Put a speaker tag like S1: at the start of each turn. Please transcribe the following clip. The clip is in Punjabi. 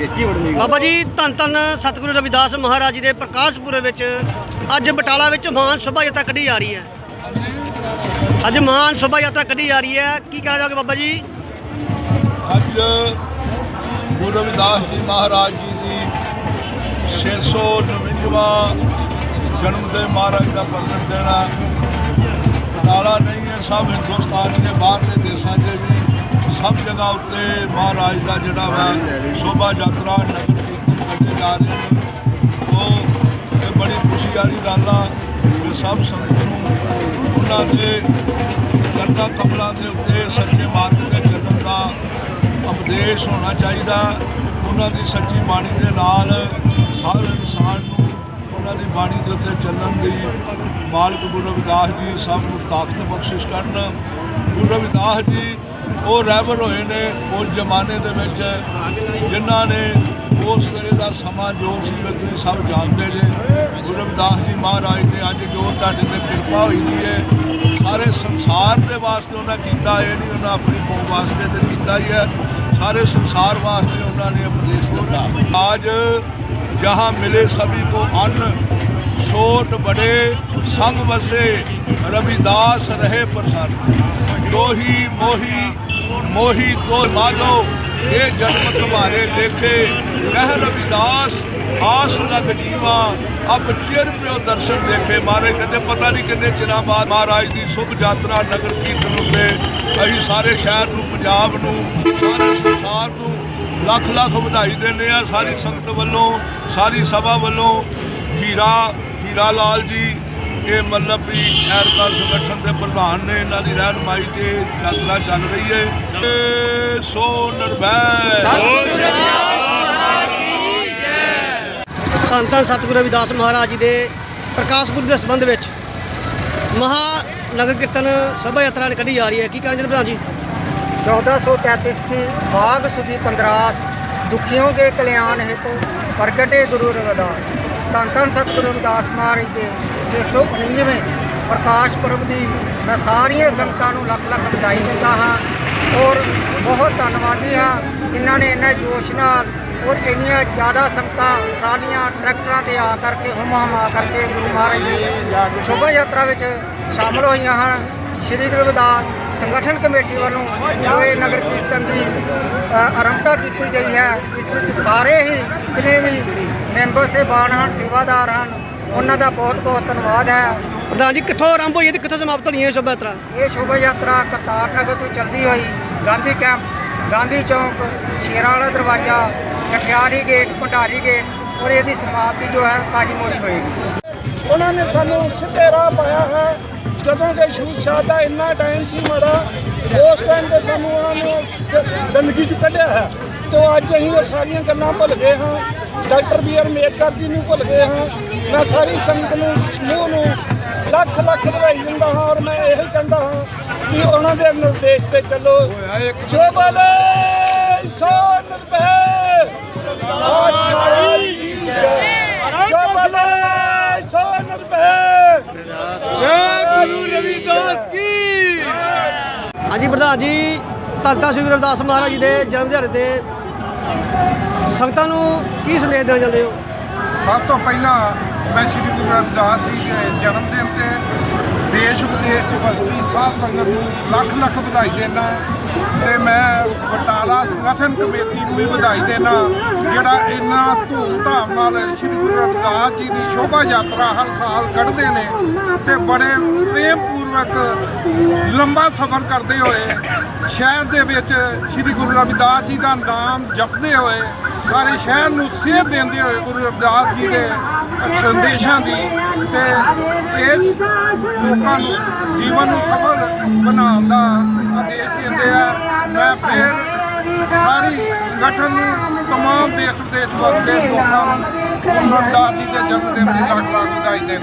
S1: ਵੇਚੀ ਵੜਨੀ
S2: ਬਾਬਾ ਜੀ ਧੰਨ ਧੰਨ ਸਤਿਗੁਰੂ ਰਵਿਦਾਸ ਮਹਾਰਾਜ ਜੀ ਦੇ ਪ੍ਰਕਾਸ਼ ਪੁਰਬ ਵਿੱਚ ਅੱਜ ਬਟਾਲਾ ਵਿੱਚ ਮਹਾਨ ਸ਼ੋਭਾ ਯਾਤਰਾ ਕੱਢੀ ਜਾ ਰਹੀ ਹੈ। ਅੱਜ ਮਹਾਨ ਸ਼ੋਭਾ ਯਾਤਰਾ ਕੱਢੀ ਜਾ ਰਹੀ ਹੈ। ਕੀ ਕਹਿਣਾ ਚਾਹੋਗੇ ਬਾਬਾ ਜੀ?
S3: ਅੱਜ ਗੁਰੂ ਰਵਿਦਾਸ ਜੀ ਮਹਾਰਾਜ ਜੀ ਦੀ 699ਵਾਂ ਜਨਮ ਦਿਨ ਮਹਾਰਾਜ ਦਾ ਪ੍ਰਗਟ ਦੇਣਾ ਬਟਾਲਾ ਨਹੀਂ ਹੈ ਸਭ ਹਿੰਦੁਸਤਾਨ ਦੇ ਬਾਹਰ ਦੇ ਦੇਸ਼ਾਂ 'ਚ ਵੀ ਸਭ ਜਗ੍ਹਾ ਉੱਤੇ ਮਹਾਰਾਜ ਦਾ ਜਿਹੜਾ ਵਾ ਸ਼ੋਭਾ ਯਾਤਰਾ ਨਗਰ ਕੀਰਤਨ ਕੱਢੇ ਜਾ ਰਹੇ ਨੇ। ਉਹ ਇਹ ਬੜੀ ਖੁਸ਼ੀ ਵਾਲੀ ਗੱਲ ਆ ਕਿ ਸਭ ਸੰਗਤ ਨੂੰ ਉਹਨਾਂ ਦੇ ਕਰਨਾ ਕਮਲਾਂ ਦੇ ਉੱਤੇ ਸੱਚੇ ਮਾਰਗ ਦੇ ਚੱਲਣ ਦਾ ਉਪਦੇਸ਼ ਹੋਣਾ ਚਾਹੀਦਾ। ਉਹਨਾਂ ਦੀ ਸੱਚੀ ਬਾਣੀ ਦੇ ਨਾਲ ਹਰ ਇਨਸਾਨ ਨੂੰ ਉਹਨਾਂ ਦੀ ਬਾਣੀ ਦੇ ਉੱਤੇ ਚੱਲਣ ਦੀ ਮਾਲਕ ਗੁਰੂ ਰਵਿਦਾਸ ਜੀ ਸਭ ਨੂੰ ਤਾਕਤ ਬਖਸ਼ਿਸ਼ ਕਰਨ। ਗੁਰੂ ਰਵਿਦਾਸ ਜੀ ਉਹ ਰਹਿਬਰ ਹੋਏ ਨੇ ਉਸ ਜ਼ਮਾਨੇ ਦੇ ਵਿੱਚ, ਜਿਨ੍ਹਾਂ ਨੇ ਉਸ ਵੇਲੇ ਦਾ ਸਮਾਂ ਜੋ ਸੀ ਤੁਸੀਂ ਸਭ ਜਾਣਦੇ ਜੇ। ਗੁਰੂ ਰਵਿਦਾਸ ਜੀ ਮਹਾਰਾਜ ਨੇ ਅੱਜ ਜੋ ਤੁਹਾਡੇ ਤੇ ਕਿਰਪਾ ਹੋਈ ਦੀ ਹੈ ਸਾਰੇ ਸੰਸਾਰ ਦੇ ਵਾਸਤੇ ਉਹਨਾਂ ਕੀਤਾ, ਇਹ ਨਹੀਂ ਉਹਨਾਂ ਆਪਣੀ ਕੌਮ ਵਾਸਤੇ ਤੇ ਕੀਤਾ ਹੀ ਹੈ। ਸਾਰੇ ਸੰਸਾਰ ਵਾਸਤੇ ਉਹਨਾਂ ਨੇ ਉਪਦੇਸ਼ ਦਿੱਤਾ। ਅੱਜ ਜਹਾਂ ਮਿਲੇ ਸਭੀ ਕੋ ਅੰਨ ਛੋਟ ਬੜੇ, ਸੰਗ ਵਸੇ, ਰਵਿਦਾਸ ਰਹੇ ਪ੍ਰਸੰਨ ਦੋਹੀ ਮੋਹੀ ਮੋਹੀ ਕੋ ਮਾਲੋ, ਇਹ ਜਨਮ ਤੁਮਾਰੇ ਦੇਖੇ। ਕਹਿ ਰਵਿਦਾਸ, ਆਸ ਲਗ ਜੀਵਾ, ਅਬ ਚਿਰ ਪਿਓ ਦਰਸ਼ਨ ਦੇਖੇ। ਮਾਰੇ ਕਹਿੰਦੇ, ਪਤਾ ਨਹੀਂ ਕਿੰਨੇ ਚਿਰਾਂ ਬਾਅਦ ਮਹਾਰਾਜ ਦੀ ਸ਼ੁਭ ਯਾਤਰਾ ਨਗਰ ਕੀਰਤਨ ਉੱਤੇ ਅਸੀਂ ਸਾਰੇ ਸ਼ਹਿਰ ਨੂੰ, ਪੰਜਾਬ ਨੂੰ, ਸਾਰੇ ਸੰਸਾਰ ਨੂੰ ਲੱਖ ਲੱਖ ਵਧਾਈ ਦਿੰਦੇ ਆ ਸਾਰੀ ਸੰਗਤ ਵੱਲੋਂ, ਸਾਰੀ ਸਭਾ ਵੱਲੋਂ ਹੀਰਾ ਹੀਰਾ ਲਾਲ ਜੀ ਇਹ ਮਤਲਬ ਵੀ ਐਰਕਾ ਸੰਗਠਨ ਦੇ ਪ੍ਰਧਾਨ ਨੇ ਇਹਨਾਂ ਦੀ ਰਹਿਨਮਾਈ 'ਚ ਇਹ ਯਾਤਰਾ ਚੱਲ ਰਹੀ ਹੈ ਏ ਸੋ ਨਿਰਭੈ
S2: ਧੰਨ ਧੰਨ ਸਤਿਗੁਰੂ ਰਵਿਦਾਸ ਮਹਾਰਾਜ ਜੀ ਦੇ ਪ੍ਰਕਾਸ਼ ਪੁਰਬ ਦੇ ਸੰਬੰਧ ਵਿੱਚ ਮਹਾ ਨਗਰ ਕੀਰਤਨ ਸ਼ੋਭਾ ਯਾਤਰਾ ਕੱਢੀ ਜਾ ਰਹੀ ਹੈ ਕੀ ਕਹਿਣਾ ਚਾਹੁੰਦੇ ਪ੍ਰਧਾਨ ਜੀ
S4: 1433 की बाघ सुधी पंद्रास दुखियों के कल्याण हेतु प्रगटे गुरु रविदास ਧੰਨ ਧੰਨ ਸਤਿਗੁਰੂ ਰਵਿਦਾਸ ਮਹਾਰਾਜ ਦੇ 649ਵੇਂ ਪ੍ਰਕਾਸ਼ ਪੁਰਬ ਦੀ ਮੈਂ ਸਾਰੀਆਂ ਸੰਗਤਾਂ ਨੂੰ ਲੱਖ ਲੱਖ ਵਧਾਈ ਦਿੰਦਾ ਹਾਂ ਔਰ ਬਹੁਤ ਧੰਨਵਾਦੀ ਹਾਂ ਜਿਨ੍ਹਾਂ ਨੇ ਇੰਨਾ ਜੋਸ਼ ਨਾਲ ਔਰ ਇੰਨੀਆਂ ਜ਼ਿਆਦਾ ਸੰਗਤਾਂ ਟਰਾਲੀਆਂ ਟਰੈਕਟਰਾਂ ਤੇ ਆ ਕਰਕੇ ਹੁਮ ਹੁਮਾ ਕਰਕੇ ਗੁਰੂ ਮਹਾਰਾਜ ਦੀ ਸ਼ੋਭਾ ਯਾਤਰਾ ਵਿੱਚ ਸ਼ਾਮਲ ਹੋਈਆਂ ਹਨ। ਸ਼੍ਰੀ ਗੁਰੂ ਰਵਿਦਾਸ ਸੰਗਠਨ ਕਮੇਟੀ ਵੱਲੋਂ ਜੋ ਇਹ ਨਗਰ ਕੀਰਤਨ ਦੀ ਆਰੰਭਤਾ ਕੀਤੀ ਗਈ ਹੈ, ਇਸ ਵਿੱਚ ਸਾਰੇ ਹੀ ਜਿੰਨੇ ਵੀ ਮੈਂਬਰ ਸਹਿਬਾਨ ਹਨ ਸੇਵਾਦਾਰ ਹਨ। ਉਹਨਾਂ ਦਾ ਬਹੁਤ ਬਹੁਤ ਧੰਨਵਾਦ ਹੈ।
S2: ਪ੍ਰਧਾਨ ਜੀ ਕਿੱਥੋਂ ਆਰੰਭ ਹੋਈ ਹੈ ਤੇ ਕਿੱਥੋਂ ਸਮਾਪਤ ਹੋਣੀ ਹੈ ਇਹ ਸ਼ੋਭਾ ਯਾਤਰਾ
S4: ਇਹ ਸ਼ੋਭਾ ਯਾਤਰਾ ਕਰਤਾਰ ਨਗਰ ਤੋਂ ਚੱਲਦੀ ਹੋਈ ਗਾਂਧੀ ਕੈਂਪ ਗਾਂਧੀ ਚੌਂਕ ਸ਼ੇਰਾਂ ਵਾਲਾ ਦਰਵਾਜ਼ਾ ਕਠਿਆਰੀ ਗੇਟ ਭੰਡਾਰੀ ਗੇਟ ਔਰ ਇਹਦੀ ਸਮਾਪਤੀ ਜੋ ਹੈ ਕਾਜੀ ਮੋੜੀ ਹੋਏਗੀ।
S5: ਉਹਨਾਂ ਨੇ ਸਾਨੂੰ ਸਿੱਧੇ ਰਾਹ ਪਾਇਆ ਹੈ। ਜਦੋਂ ਕਿ ਸ਼ੂਸ਼ਾਹ ਦਾ ਇੰਨਾ ਟਾਈਮ ਸੀ ਮਾੜਾ ਉਸ ਟਾਈਮ ਤੇ ਸਾਨੂੰ ਉਹਨਾਂ ਨੇ ਗ- ਗੰਦਗੀ ਚ ਕੱਢਿਆ ਹੈ। ਤੇ ਅੱਜ ਅਸੀਂ ਉਹ ਸਾਰੀਆਂ ਗੱਲਾਂ ਭੁੱਲ ਗਏ ਹਾਂ। Doctor B R Ambedkar ji ਨੂੰ ਭੁੱਲ ਗਏ ਹਾਂ। ਮੈਂ ਸਾਰੀ ਸੰਗਤ ਨੂੰ ਸਮੂਹ ਨੂੰ ਲੱਖ ਲੱਖ ਵਧਾਈ ਦਿੰਦਾ ਹਾਂ ਔਰ ਮੈਂ ਇਹੀ ਕਹਿੰਦਾ ਹਾਂ ਕਿ ਉਹਨਾਂ ਦੇ ਨਿਰਦੇਸ਼ ਤੇ ਚੱਲੋ। ਜੋ ਬਲੇ ਸੋ ਨਿਰਭੈ ਜੈ। ਜੋ ਬਲੇ ਸੋ ਨਿਰਭੈ ਜੈ ਗੁਰੂ ਰਵਿਦਾਸ ਕੀ।
S2: ਹਾਂਜੀ ਪ੍ਰਧਾਨ ਜੀ ਧੰਨ ਸ੍ਰੀ ਗੁਰੂ ਰਵਿਦਾਸ ਮਹਾਰਾਜ ਜੀ ਦੇ ਜਨਮ ਦਿਹਾੜੇ ਤੇ ਸੰਗਤਾਂ ਨੂੰ ਕੀ ਸੰਦੇਸ਼ ਦੇਣਾ ਚਾਹੁੰਦੇ ਹੋ?
S5: ਸਭ ਤੋਂ ਪਹਿਲਾਂ ਮੈਂ ਸ੍ਰੀ ਗੁਰੂ ਰਵਿਦਾਸ ਜੀ ਦੇ ਜਨਮ ਦਿਨ ਤੇ ਦੇਸ਼ ਦੇਸ਼ ਚ ਵਸਦੀ ਸਾਧ ਸੰਗਤ ਨੂੰ ਲੱਖ ਲੱਖ ਵਧਾਈ ਦੇਣਾ ਤੇ ਮੈਂ ਬਟਾਲਾ ਸੰਗਠਨ ਕਮੇਟੀ ਨੂੰ ਵੀ ਵਧਾਈ ਦੇਣਾ ਜਿਹੜਾ ਇੰਨਾ ਧੂਮ ਧਾਮ ਨਾਲ ਸ੍ਰੀ ਗੁਰੂ ਰਵਿਦਾਸ ਜੀ ਦੀ ਸ਼ੋਭਾ ਯਾਤਰਾ ਹਰ ਸਾਲ ਕੱਢਦੇ ਨੇ ਤੇ ਬੜੇ ਪ੍ਰੇਮ ਪੂਰਵਕ ਲੰਬਾ ਸਫ਼ਰ ਕਰਦੇ ਹੋਏ ਸ਼ਹਿਰ ਦੇ ਵਿੱਚ ਸ੍ਰੀ ਗੁਰੂ ਰਵਿਦਾਸ ਜੀ ਦਾ ਨਾਮ ਜਪਦੇ ਹੋਏ ਸਾਰੇ ਸ਼ਹਿਰ ਨੂੰ ਸੇਧ ਦਿੰਦੇ ਹੋਏ ਗੁਰੂ ਰਵਿਦਾਸ ਜੀ ਦੇ ਸੰਦੇਸ਼ਾਂ ਦੀ ਤੇ ਇਸ ਲੋਕਾਂ ਨੂੰ, ਜੀਵਨ ਨੂੰ ਸਫਲ ਬਣਾਉਣ ਦਾ ਆਦੇਸ਼ ਦਿੰਦੇ ਆ। ਮੈਂ ਫਿਰ ਸਾਰੀ ਸੰਗਠਨ ਨੂੰ ਤਮਾਮ ਦੇਸ਼ ਵਿਦੇਸ਼ ਵਸਦੇ ਲੋਕਾਂ ਨੂੰ, ਗੁਰੂ ਰਵਿਦਾਸ ਜੀ ਦੇ ਜਨਮ ਦਿਨ ਦੀ ਲੱਖ ਲੱਖ ਵਧਾਈ ਦਿੰਦਾ